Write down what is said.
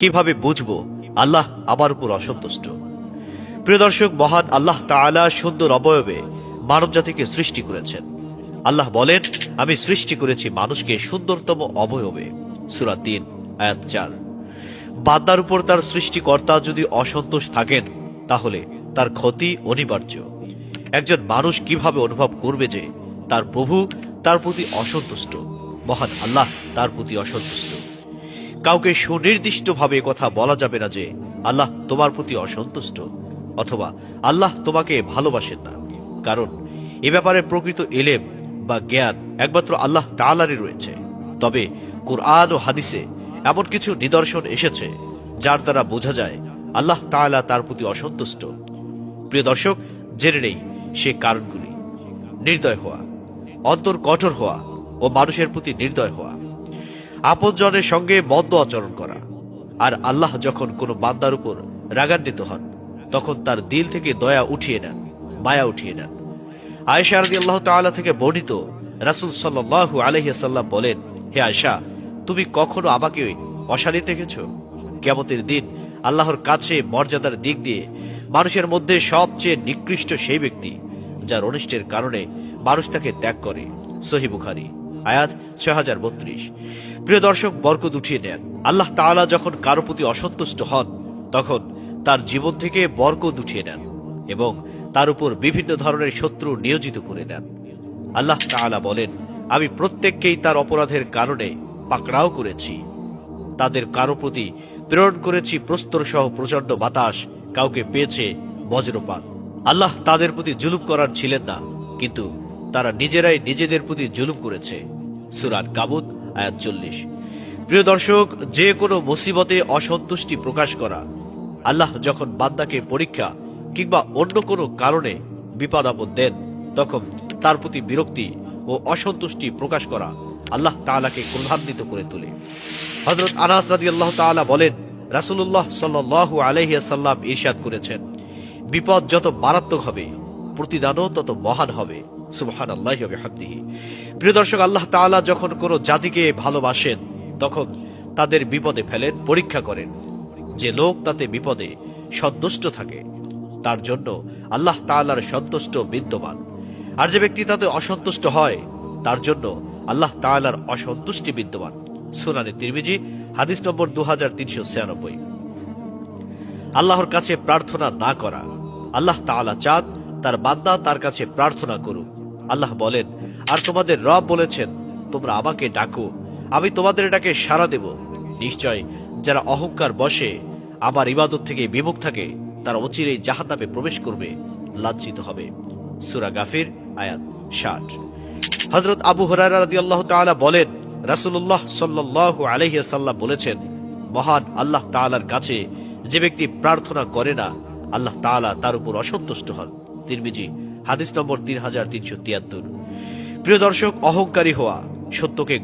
কীভাবে বুঝব? আল্লাহ আমার উপর অসন্তুষ্ট। প্রিয় দর্শক, মহান আল্লাহ তাআলা সুন্দর অবয়বে মানব জাতিকে সৃষ্টি করেছেন। আল্লাহ বলেন, আমি সৃষ্টি করেছি মানুষকে সুন্দরতম অবয়বে। সুরা তিন, আয়াত চার। বান্দার উপর তার সৃষ্টিকর্তা যদি অসন্তোষ থাকেন, তাহলে তার ক্ষতি অনিবার্য। একজন মানুষ কীভাবে অনুভব করবে যে তার প্রভু তার প্রতি অসন্তুষ্ট? মহান আল্লাহ তার প্রতি অসন্তুষ্ট। কাউকে সুনির্দিষ্টভাবে কথা বলা যাবে না যে, আল্লাহ তোমার প্রতি অসন্তুষ্ট, অথবা আল্লাহ তোমাকে ভালোবাসেন না। কারণ, এ ব্যাপারে প্রকৃত এলেম বা জ্ঞান একমাত্র আল্লাহ তাআলারই রয়েছে। তবে কোরআন ও হাদিসে এমন কিছু নিদর্শন এসেছে, যার দ্বারা বোঝা যায় আল্লাহ তাআলা তার প্রতি অসন্তুষ্ট। প্রিয় দর্শক, জেনে নেই সে কারণগুলি। নির্দয় হওয়া, অন্তর কঠোর হওয়া ও মানুষের প্রতি নির্দয় হওয়া। আপনজনের সঙ্গে মন্দ আচরণ করা। আর আল্লাহ যখন কোনো বান্দার উপর রাগান্বিত হন, তখন তার দিল থেকে দয়া উঠিয়ে নেন, মায়া উঠিয়ে নেন। আয়েশা রাদি আল্লাহ তাআলা থেকে বর্ণিত রাসূল সাল্লাল্লাহু আলাইহি সাল্লাম বলেন, হে আয়েশা, তুমি কখনো আমাকে অশালীন দেখেছ? কেমতের দিন আল্লাহর কাছে মর্যাদার দিক দিয়ে মানুষের মধ্যে সবচেয়ে নিকৃষ্ট সেই ব্যক্তি, যার অনিষ্টের কারণে মানুষ তাকে ত্যাগ করে। সহি বুখারি। আয়াত ছয় হাজার বত্রিশ। প্রিয় দর্শক, বরকত উঠিয়ে নেন। আল্লাহ তাআলা যখন কারও প্রতি অসন্তুষ্ট হন, তখন তার জীবন থেকে বরকত উঠিয়ে নেন এবং তার উপর বিভিন্ন ধরনের শত্রু নিয়োজিত করে দেন। আল্লাহ তাআলা বলেন, আমি প্রত্যেককেই তার অপরাধের কারণে পাকড়াও করেছি। তাদের কারও প্রতি প্রেরণ করেছি প্রস্তর সহ প্রচণ্ড বাতাস, কাউকে পেয়েছে বজ্রপাত। আল্লাহ তাদের প্রতি জুলুম করার ছিলেন না, কিন্তু তারা নিজেরাই নিজেদের প্রতি জুলুম করেছে। সুরান কাবুত, আয়াত চল্লিশ। প্রিয় দর্শক, যে কোনো মুসিবতে অসন্তুষ্টি প্রকাশ করা, আল্লাহ যখন বান্দাকে পরীক্ষা কিংবা অন্য কোনো কারণে বিপদ আপদ দেন, তখন তার প্রতি বিরক্তি ও অসন্তুষ্টি প্রকাশ করা আল্লাহ তাআলাকে ক্রোধান্বিত করে তোলে। হজরত আনাস আল্লাহ তাআলা বলেন, রাসূলুল্লাহ সাল্লাল্লাহু আলাইহি সাল্লাম ইরশাদ করেছেন, বিপদ যত মারাত্মক হবে, প্রতিদানও তত মহান হবে। সুবহান আল্লাহ প্রিয় দর্শক, আল্লাহ তাআলা যখন কোনো জাতিকে ভালোবাসেন, তখন তাদের বিপদে ফেলেন, পরীক্ষা করেন। যে লোক তাতে বিপদে সন্তুষ্ট থাকে, তার জন্য আল্লাহ তাআলার সন্তুষ্ট বিদ্যমান। আর যে ব্যক্তি তাতে অসন্তুষ্ট হয়, তার জন্য আল্লাহ তাআলার অসন্তুষ্টি বিদ্যমান। সুনানে তিরমিজি, হাদিস নম্বর দু হাজার তিনশো ছিয়ানব্বই। আল্লাহর কাছে প্রার্থনা না করা, আল্লাহ তাআলা চাঁদ তার বান্দা তার কাছে প্রার্থনা করুক। আল্লাহ বলেন, আর তোমাদের রব বলেছেন, তোমরা আমাকে ডাকো, আমি তোমাদের ডাকে সাড়া দেব। নিশ্চয় যারা অহংকার বসে, আমার ইবাদত থেকে বিমুখ থাকে, তারা অচিরেই জাহান্নামে প্রবেশ করবে, লাঞ্ছিত হবে। সুরা গাফির, আয়াত ষাট। হজরত আবু হরারা রাদিয়াল্লাহু তাআলা বলেন, রাসূলুল্লাহ সাল্লাল্লাহু আলাইহি সাল্লাম বলেছেন, মহান আল্লাহ তাআলার কাছে যে ব্যক্তি প্রার্থনা করে না, আল্লাহ তাআলা তার উপর অসন্তুষ্ট হন। তিরমিজি হাদিস নম্বর তিন হাজার তিনশো তিয়াত্তর। প্রিয় দর্শক অহংকারী হওয়া সত্যকে